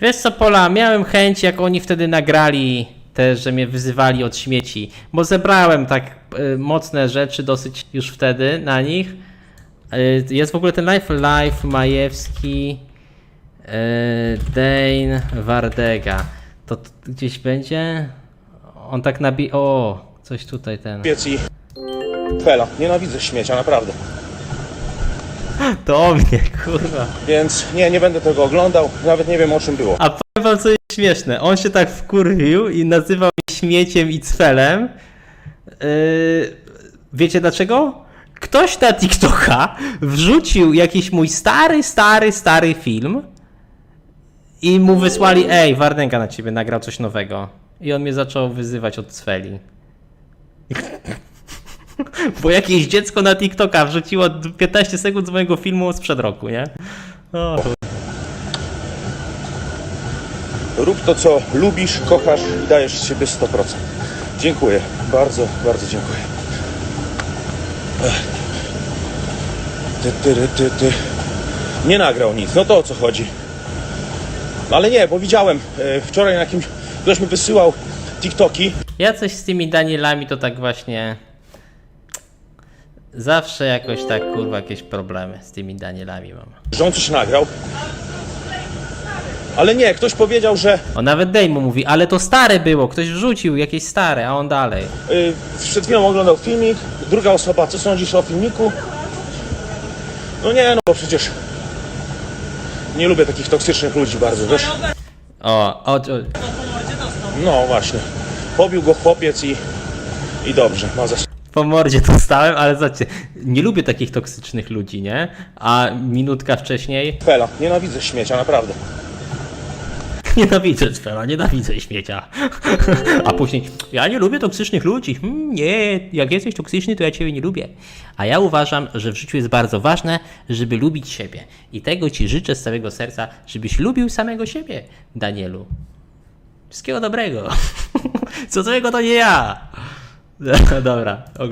Wiesz co, Pola, miałem chęć, jak oni wtedy nagrali te, że mnie wyzywali od śmieci, bo zebrałem tak y, mocne rzeczy dosyć już wtedy na nich. Y, jest w ogóle ten live, live Majewski, y, Dane Wardega. To, t- gdzieś będzie? On tak nabi... O, coś tutaj ten. piec i fela. Nienawidzę śmiecia, naprawdę. To o mnie, kurwa. Więc nie, nie będę tego oglądał. Nawet nie wiem o czym było. A powiem wam co jest śmieszne. On się tak wkurwił i nazywał mnie śmieciem i cfelem. Yy, wiecie dlaczego? Ktoś na TikToka wrzucił jakiś mój stary, stary, stary film i mu wysłali, ej, Wardenga na ciebie nagrał coś nowego. I on mnie zaczął wyzywać od cfeli. Bo jakieś dziecko na TikToka wrzuciło 15 sekund z mojego filmu sprzed roku, nie? O, Rób to, co lubisz, kochasz i dajesz z siebie 100%. Dziękuję. Bardzo, bardzo dziękuję. Ty, ty, ty, ty. Nie nagrał nic. No to o co chodzi? Ale nie, bo widziałem e, wczoraj na kimś, ktoś mi wysyłał TikToki. Ja coś z tymi Danielami to tak właśnie. Zawsze jakoś tak kurwa jakieś problemy z tymi Danielami mam. że on coś nagrał. Ale nie, ktoś powiedział, że O nawet Dejmu mówi, ale to stare było, ktoś wrzucił jakieś stare, a on dalej. y, przed chwilą oglądał filmik, druga osoba, co sądzisz o filmiku? No nie, no bo przecież nie lubię takich toksycznych ludzi bardzo, wiesz? O, o, o No właśnie. Pobił go chłopiec i, i dobrze, ma za po mordzie dostałem, ale zobaczcie, nie lubię takich toksycznych ludzi, nie? A minutka wcześniej fela. Nienawidzę śmiecia, naprawdę. Nienawidzę Cfela, nienawidzę śmiecia. A później, ja nie lubię toksycznych ludzi. Hmm, nie, jak jesteś toksyczny, to ja ciebie nie lubię. A ja uważam, że w życiu jest bardzo ważne, żeby lubić siebie. I tego ci życzę z całego serca, żebyś lubił samego siebie, Danielu. Wszystkiego dobrego. Co złego to nie ja. Dobra, oglądam.